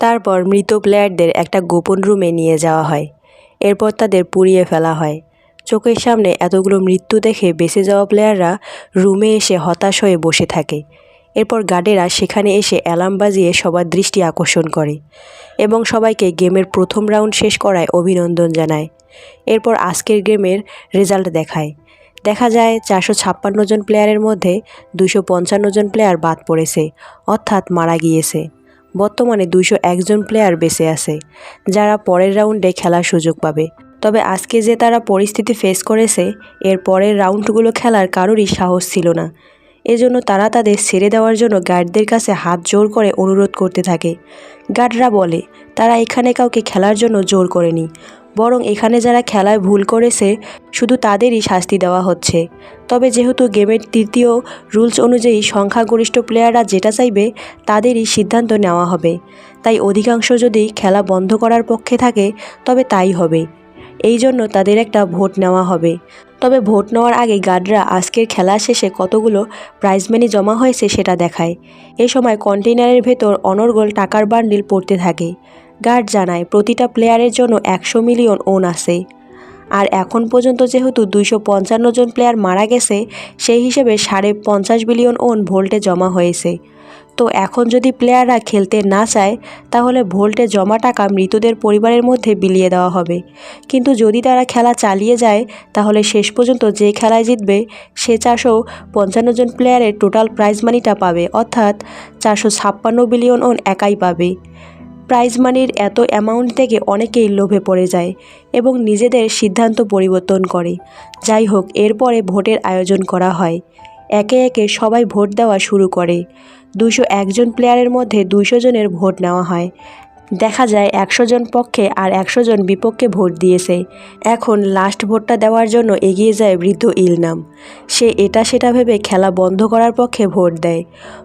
তারপর মৃত প্লেয়ারদের একটা গোপন রুমে নিয়ে যাওয়া হয়। এরপর তাদের পুড়িয়ে ফেলা হয়। চোখের সামনে এতগুলো মৃত্যু দেখে বেঁচে যাওয়া প্লেয়াররা রুমে এসে হতাশ হয়ে বসে থাকে। এরপর গার্ডেরা সেখানে এসে অ্যালার্ম বাজিয়ে সবার দৃষ্টি আকর্ষণ করে এবং সবাইকে গেমের প্রথম রাউন্ড শেষ করায় অভিনন্দন জানায়। এরপর আজকের গেমের রেজাল্ট দেখায়। দেখা যায় চারশো ছাপ্পান্ন জন প্লেয়ারের মধ্যে দুশো পঞ্চান্ন জন প্লেয়ার বাদ পড়েছে, অর্থাৎ মারা গিয়েছে। বর্তমানে দুইশো একজন প্লেয়ার বেঁচে আছে, যারা পরের রাউন্ডে খেলার সুযোগ পাবে। তবে আজকে যে তারা পরিস্থিতি ফেস করেছে, এর পরের রাউন্ডগুলো খেলার কারোরই সাহস ছিল না। এজন্য তারা তাদের ছেড়ে দেওয়ার জন্য গার্ডদের কাছে হাত জোর করে অনুরোধ করতে থাকে। গার্ডরা বলে, তারা এখানে কাউকে খেলার জন্য জোর করেনি। বরং এখানে যারা খেলায় ভুল করেছে, শুধু তাদেরই শাস্তি দেওয়া হচ্ছে। তবে যেহেতু গেমের তৃতীয় রুলস অনুযায়ী সংখ্যাগরিষ্ঠ প্লেয়াররা যেটা চাইবে, তাদেরই সিদ্ধান্ত নেওয়া হবে। তাই অধিকাংশ যদি খেলা বন্ধ করার পক্ষে থাকে, তবে তাই হবে। এই জন্য তাদের একটা ভোট নেওয়া হবে। তবে ভোট নেওয়ার আগে গার্ডরা আজকের খেলা শেষে কতগুলো প্রাইজ মানি জমা হয়েছে সেটা দেখায়। এ সময় কন্টেইনারের ভেতর অনর্গল টাকার বান্ডিল পড়তে থাকে। গার্ড জানায়, প্রতিটা প্লেয়ারের জন্য একশো মিলিয়ন ওন আছে। আর এখন পর্যন্ত যেহেতু দুইশো পঞ্চান্ন জন প্লেয়ার মারা গেছে, সেই হিসেবে সাড়ে পঞ্চাশ বিলিয়ন ওন ভোল্টে জমা হয়েছে। তো এখন যদি প্লেয়াররা খেলতে না চায়, তাহলে ভোল্টে জমা টাকা মৃতদের পরিবারের মধ্যে বিলিয়ে দেওয়া হবে। কিন্তু যদি তারা খেলা চালিয়ে যায়, তাহলে শেষ পর্যন্ত যে খেলায় জিতবে, সে চারশো পঞ্চান্ন জন প্লেয়ারের টোটাল প্রাইজ মানিটা পাবে। অর্থাৎ চারশো ছাপ্পান্ন বিলিয়ন ওন একাই পাবে। প্রাইজ মানির এত অ্যামাউন্ট থেকে অনেকেই লোভে পড়ে যায় এবং নিজেদের সিদ্ধান্ত পরিবর্তন করে। যাই হোক, এরপরে ভোটের আয়োজন করা হয়। একে একে সবাই ভোট দেওয়া শুরু করে। দুশো একজন প্লেয়ারের মধ্যে দুশো জনের ভোট নেওয়া হয়। দেখা যায় একশো জন পক্ষে আর একশো জন বিপক্ষে ভোট দিয়েছে। এখন লাস্ট ভোটটা দেওয়ার জন্য এগিয়ে যায় বৃদ্ধ ইলনাম। সে এটা সেটা ভেবে খেলা বন্ধ করার পক্ষে ভোট দেয়।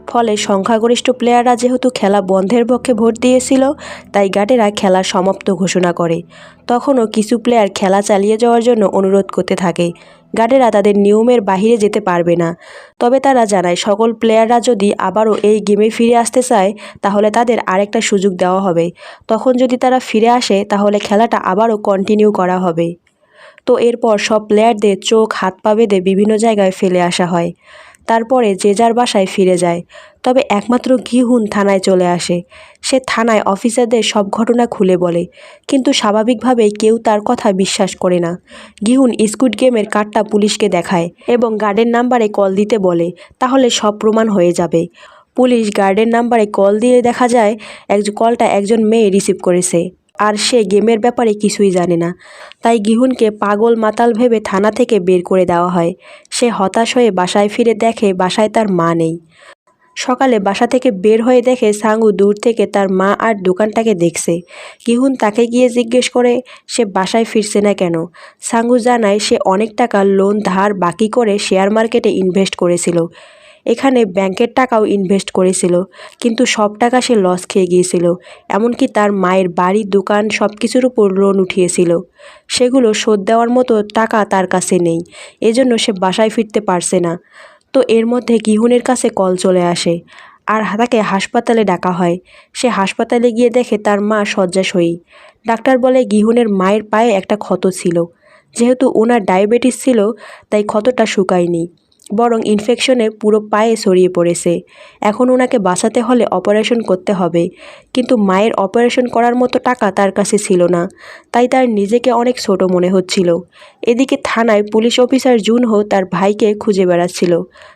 ফলে সংখ্যাগরিষ্ঠ প্লেয়াররা যেহেতু খেলা বন্ধের পক্ষে ভোট দিয়েছিল, তাই গাটেরা খেলা সমাপ্ত ঘোষণা করে। তখনও কিছু প্লেয়ার খেলা চালিয়ে যাওয়ার জন্য অনুরোধ করতে থাকে। গার্ডেরা তাদের নিয়মের বাহিরে যেতে পারবে না। তবে তারা জানায়, সকল প্লেয়াররা যদি আবারও এই গেমে ফিরে আসতে চায়, তাহলে তাদের আরেকটা সুযোগ দেওয়া হবে। তখন যদি তারা ফিরে আসে, তাহলে খেলাটা আবারও কন্টিনিউ করা হবে। তো এরপর সব প্লেয়ারদের চোখ, হাত পা বেঁধে বিভিন্ন জায়গায় ফেলে আসা হয়। তারপরে যে যার বাসায় ফিরে যায়। তবে একমাত্র গিহুন থানায় চলে আসে। সে থানায় অফিসারদের সব ঘটনা খুলে বলে, কিন্তু স্বাভাবিকভাবেই কেউ তার কথা বিশ্বাস করে না। গিহুন স্কুড গেমের কার্ডটা পুলিশকে দেখায় এবং গার্ডের নাম্বারে কল দিতে বলে, তাহলে সব প্রমাণ হয়ে যাবে। পুলিশ গার্ডের নাম্বারে কল দিয়ে দেখা যায়, এক কলটা একজন মেয়ে রিসিভ করেছে। আর সে গেমের ব্যাপারে কিছুই জানে না। তাই গিহুনকে পাগল মাতাল ভেবে থানা থেকে বের করে দেওয়া হয়। সে হতাশ হয়ে বাসায় ফিরে দেখে বাসায় তার মা নেই। সকালে বাসা থেকে বের হয়ে দেখে সাঙ্গু দূর থেকে তার মা আর দোকানটাকে দেখছে। গিহুন তাকে গিয়ে জিজ্ঞেস করে, সে বাসায় ফিরছে না কেন? সাঙ্গু জানায়, সে অনেক টাকা লোন ধার বাকি করে শেয়ার মার্কেটে ইনভেস্ট করেছিল। এখানে ব্যাংকের টাকাও ইনভেস্ট করেছিল, কিন্তু সব টাকা সে লস খেয়ে গিয়েছিল, এমনকি তার মায়ের বাড়ি, দোকান সব কিছুর উপর লোন উঠিয়েছিল। সেগুলো শোধ দেওয়ার মতো টাকা তার কাছে নেই, এজন্য সে বাসায় ফিরতে পারছে না। তো এর মধ্যে গিহুনের কাছে কল চলে আসে, আর তাকে হাসপাতালে ডাকা হয়। সে হাসপাতালে গিয়ে দেখে তার মা শয্যাশয়ী। ডাক্তার বলে গিহুনের মায়ের পায়ে একটা ক্ষত ছিল। যেহেতু ওনার ডায়াবেটিস ছিল, তাই ক্ষতটা শুকায়নি। বরং ইনফেকশনে পুরো পায়ে ছড়িয়ে পড়েছে। এখন ওনাকে বাঁচাতে হলে অপারেশন করতে হবে। কিন্তু মায়ের অপারেশন করার মতো টাকা তার কাছে ছিল না। তাই তার নিজেকে অনেক ছোট মনে হচ্ছিল। এদিকে থানায় পুলিশ অফিসার জুনহো তার ভাইকে খুঁজে বেড়াচ্ছিল।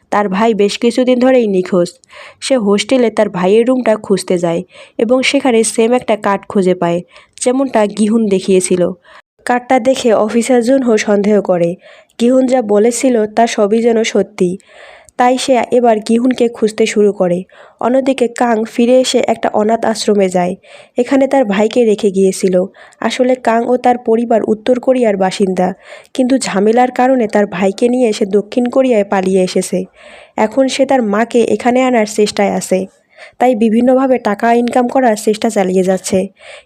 তার ভাই বেশ কিছুদিন ধরেই নিখোঁজ। সে হোস্টেলে তার ভাইয়ের রুমটা খুঁজতে যায় এবং সেখানে সেম একটা কাঠ খুঁজে পায়, যেমনটা গিহুন দেখিয়েছিল। কার্ডটা দেখে অফিসার জুনহো সন্দেহ করে। গিহুন যা বলেছিল, তা সবই যেন সত্যি। তাই সে এবার গিহুনকে খুঁজতে শুরু করে। অন্যদিকে কাং ফিরে এসে একটা অনাথ আশ্রমে যায়। এখানে তার ভাইকে রেখে গিয়েছিল। আসলে কাং ও তার পরিবার উত্তর কোরিয়ার বাসিন্দা। কিন্তু ঝামেলার কারণে তার ভাইকে নিয়ে সে দক্ষিণ কোরিয়ায় পালিয়ে এসেছে। এখন সে তার মাকে এখানে আনার চেষ্টায় আছে। তাই বিভিন্নভাবে টাকা ইনকাম করার চেষ্টা চালিয়ে যাচ্ছে।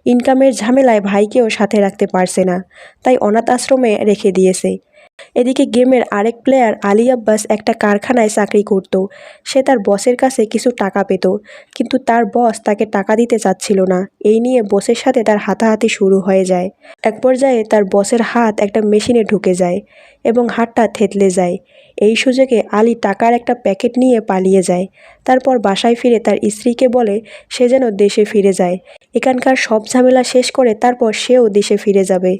ইনকামের ঝামেলায় ভাইকেও সাথে রাখতে পারছে না। তাই অনাথ আশ্রমে রেখে দিয়েছে। এদিকে গেমের আরেক প্লেয়ার আলী আব্বাস একটা কারখানায় চাকরি করত। সে তার বসের কাছে কিছু টাকা পেত, কিন্তু তার বস তাকে টাকা দিতে চাচ্ছিল না। এই নিয়ে বসের সাথে তার হাতাহাতি শুরু হয়ে যায়। এক পর্যায়ে তার বসের হাত একটা মেশিনে ঢুকে যায় এবং হাতটা থেতলে যায়। এই সুযোগে আলী টাকার একটা প্যাকেট নিয়ে পালিয়ে যায়। তারপর বাসায় ফিরে তার স্ত্রীকে বলে, সে যেন দেশে ফিরে যায়। এখানকার সব ঝামেলা শেষ করে তারপর সেও দেশে ফিরে যাবে।